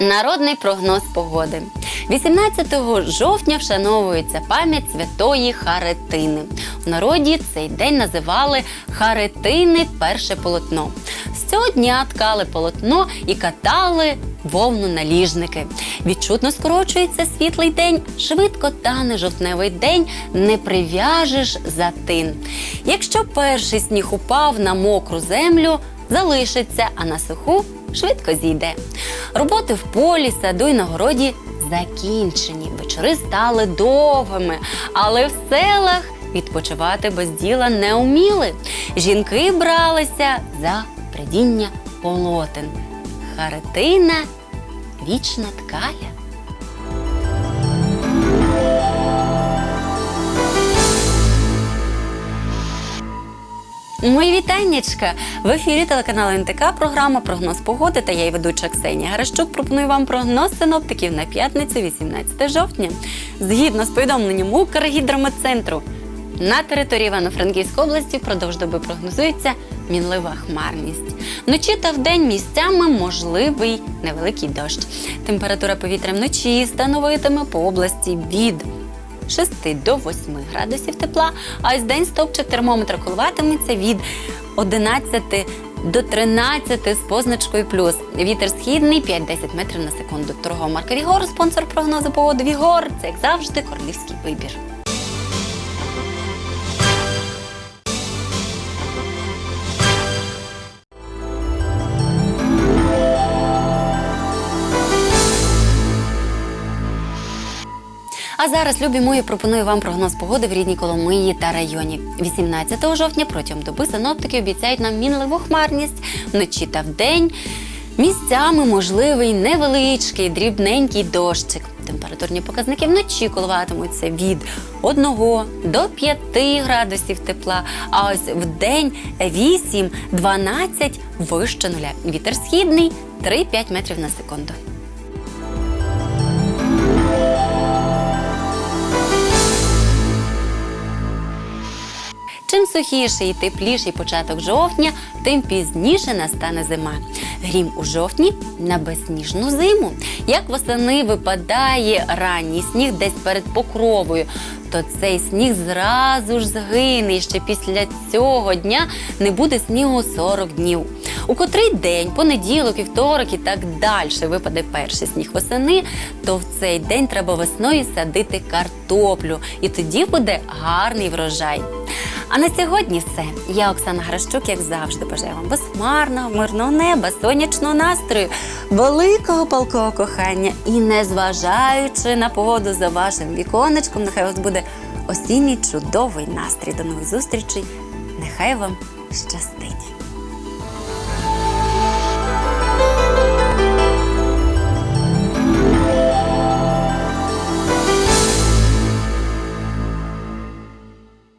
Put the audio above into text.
Народний прогноз погоди. 18 жовтня вшановується пам'ять святої Харитини. В народі цей день називали Харитини перше полотно. З цього дня ткали полотно і катали вовну на ліжники. Відчутно скорочується світлий день, швидко тане жовтневий день, не прив'яжеш за тин. Якщо перший сніг упав на мокру землю, залишиться, а на суху швидко зійде. Роботи в полі, саду й на городі закінчені. Вечори стали довгими, але в селах відпочивати без діла не уміли. Жінки бралися за придіння полотен. Харитина вічна ткаля. Мої вітаннячка! В ефірі телеканалу НТК програма Прогноз погоди та я її ведуча Ксенія Гарещук пропоную вам прогноз синоптиків на п'ятницю 18 жовтня. Згідно з повідомленням Укргідрометцентру, на території Івано-Франківської області впродовж доби прогнозується мінлива хмарність. Вночі та вдень місцями можливий невеликий дощ. Температура повітря вночі становитиме по області від 6 до 8 градусів тепла, а ось день стопчик термометра коливатиметься від 11 до 13 з позначкою плюс. Вітер східний 5-10 метрів на секунду. Торгова марка Вігор, спонсор прогнозу погоди Вігор. Це як завжди королівський вибір. Зараз, любі мої, пропоную вам прогноз погоди в рідній Коломиї та районі. 18 жовтня протягом доби синоптики обіцяють нам мінливу хмарність вночі та вдень. Місцями можливий невеличкий дрібненький дощик. Температурні показники вночі коливатимуться від 1 до 5 градусів тепла, а ось в день 8-12 вище нуля. Вітер східний 3-5 метрів на секунду. Чим сухіший і тепліший початок жовтня, тим пізніше настане зима. Грім у жовтні на безсніжну зиму. Як восени випадає ранній сніг десь перед покровою, то цей сніг зразу ж згине. І ще після цього дня не буде снігу 40 днів. У котрий день, понеділок, вівторок і так далі випаде перший сніг восени, то в цей день треба весною садити картоплю, і тоді буде гарний врожай. А на сьогодні все. Я Оксана Гращук, як завжди, бажаю вам безхмарного, мирного неба, сонячного настрою, великого палкого кохання і незважаючи на погоду за вашим віконечком, нехай у вас буде осінній чудовий настрій. До нових зустрічей. Нехай вам щастить!